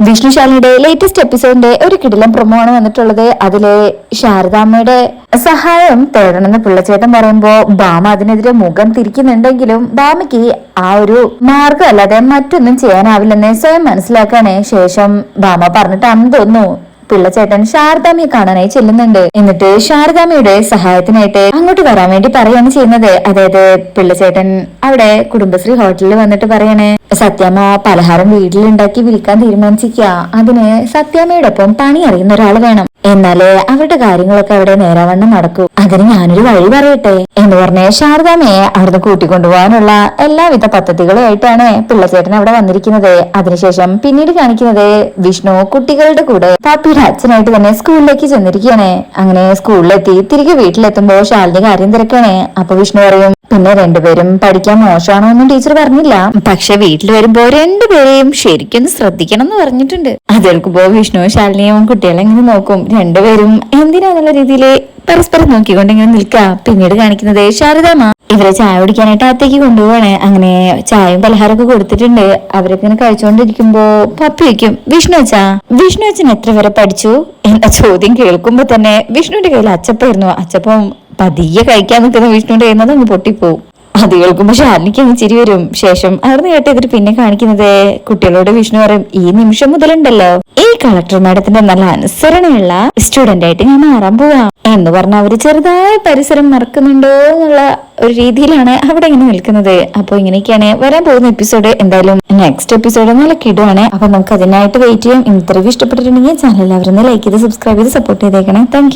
വിഷ്ണുശാലിയുടെ latest എപ്പിസോഡിന്റെ ഒരു കിടിലം promo ആണ് വന്നിട്ടുള്ളത്. അതിലെ ശാരദാമ്മയുടെ സഹായം തേടണമെന്ന് പിള്ളച്ചേട്ടൻ പറയുമ്പോ ബാമ അതിനെതിരെ മുഖം തിരിക്കുന്നുണ്ടെങ്കിലും ബാമയ്ക്ക് ആ ഒരു മാർഗം അല്ലാതെ മറ്റൊന്നും ചെയ്യാനാവില്ലെന്ന് സ്വയം മനസ്സിലാക്കാനേ ശേഷം ബാമ പറഞ്ഞിട്ടാണെന്ന് തോന്നുന്നു പിള്ളച്ചേട്ടൻ ശാരദാമ്മയെ കാണാനായി ചെല്ലുന്നുണ്ട്. എന്നിട്ട് ശാരദാമ്മയുടെ സഹായത്തിനായിട്ട് അങ്ങോട്ട് വരാൻ വേണ്ടി പറയാണ് ചെയ്യുന്നത്. അതായത് പിള്ളച്ചേട്ടൻ അവിടെ കുടുംബശ്രീ ഹോട്ടലിൽ വന്നിട്ട് പറയണേ സത്യാമ്മ പലഹാരം വീട്ടിലുണ്ടാക്കി വിൽക്കാൻ തീരുമാനിച്ചിരിക്കുക അതിന് സത്യാമ്മയോടൊപ്പം പണി അറിയുന്ന ഒരാൾ വേണം. എന്നാലേ അവരുടെ കാര്യങ്ങളൊക്കെ അവിടെ നേരാവണ്ണം നടക്കൂ. അതിന് ഞാനൊരു വഴി പറയട്ടെ. എന്ന് പറഞ്ഞ് ശാരദാമ്മയെ അവിടുന്ന് കൂട്ടിക്കൊണ്ടുപോകാനുള്ള എല്ലാവിധ പദ്ധതികളുമായിട്ടാണ് പിള്ളച്ചേട്ടൻ അവിടെ വന്നിരിക്കുന്നത്. അതിനുശേഷം പിന്നീട് കാണിക്കുന്നത് വിഷ്ണു കുട്ടികളുടെ കൂടെ പാപ്പിയുടെ അച്ഛനായിട്ട് തന്നെ സ്കൂളിലേക്ക് ചെന്നിരിക്കുകയാണ്. അങ്ങനെ സ്കൂളിലെത്തി തിരികെ വീട്ടിലെത്തുമ്പോൾ ശാലിനി കാര്യം തിരക്കാണ്. അപ്പൊ വിഷ്ണു പറയും പിന്നെ രണ്ടുപേരും പഠിക്കാൻ മോശമാണോ ഒന്നും ടീച്ചർ പറഞ്ഞില്ല. പക്ഷെ വീട്ടിൽ വരുമ്പോ രണ്ടുപേരെയും ശരിക്കും ശ്രദ്ധിക്കണം എന്ന് പറഞ്ഞിട്ടുണ്ട്. അത് കേൾക്കുമ്പോ വിഷ്ണു ശാലിനിയും കുട്ടികളെ ഇങ്ങനെ നോക്കും. രണ്ടുപേരും എന്തിനാന്നുള്ള രീതിയിൽ പരസ്പരം നോക്കിക്കൊണ്ട് ഇങ്ങനെ നിൽക്കുക പിന്നീട് കാണിക്കുന്നത് ശാരദാമ്മ ഇവരെ ചായ കുടിക്കാനായിട്ട് അത്തേക്ക് കൊണ്ടുപോവാണ്. അങ്ങനെ ചായയും പലഹാരമൊക്കെ കൊടുത്തിട്ടുണ്ട്. അവരൊക്കെ ഇങ്ങനെ കഴിച്ചുകൊണ്ടിരിക്കുമ്പോ പപ്പി വയ്ക്കും. വിഷ്ണു അച്ഛാ വിഷ്ണു അച്ഛൻ എത്ര വരെ പഠിച്ചു? എന്ന ചോദ്യം കേൾക്കുമ്പോ തന്നെ വിഷ്ണുവിന്റെ കയ്യിൽ അച്ചപ്പായിരുന്നു. അച്ചപ്പം പതിയെ കഴിക്കാൻ നിൽക്കുന്ന വിഷ്ണുവിന്റെ കയ്യിൽ നിന്ന് അങ്ങ് പൊട്ടിപ്പോവും. അത് കേൾക്കുമ്പോ ഷാലിനിക്ക് അങ്ങ് ചിരി വരും. ശേഷം അവിടുന്ന് കേട്ടെതിര് പിന്നെ കാണിക്കുന്നത് കുട്ടികളോട് വിഷ്ണു പറയും ഈ നിമിഷം മുതലുണ്ടല്ലോ. ഈ കളക്ടർ മാഡത്തിന്റെ നല്ല അനുസരണയുള്ള സ്റ്റുഡന്റ് ആയിട്ട് ഞാൻ മാറാൻ പോവാ. എന്ന് പറഞ്ഞ അവർ ചെറുതായ പരിസരം മറക്കുന്നുണ്ടോ എന്നുള്ള ഒരു രീതിയിലാണ് അവിടെ ഇങ്ങനെ നിൽക്കുന്നത്. അപ്പൊ ഇങ്ങനെയൊക്കെയാണ് വരാൻ പോകുന്ന എപ്പിസോഡ് എന്തായാലും നെക്സ്റ്റ് എപ്പിസോഡ് നല്ല കിടുവാണ്. അപ്പൊ നമുക്ക് അതിനായിട്ട് വെയിറ്റ് ചെയ്യാം. ഇന്റർവ്യൂ ഇഷ്ടപ്പെട്ടിട്ടുണ്ടെങ്കിൽ ചാനൽ അവരൊന്ന് ലൈക്ക് ചെയ്ത് സബ്സ്ക്രൈബ് ചെയ്ത് സപ്പോർട്ട് ചെയ്തേക്കണേ. താങ്ക്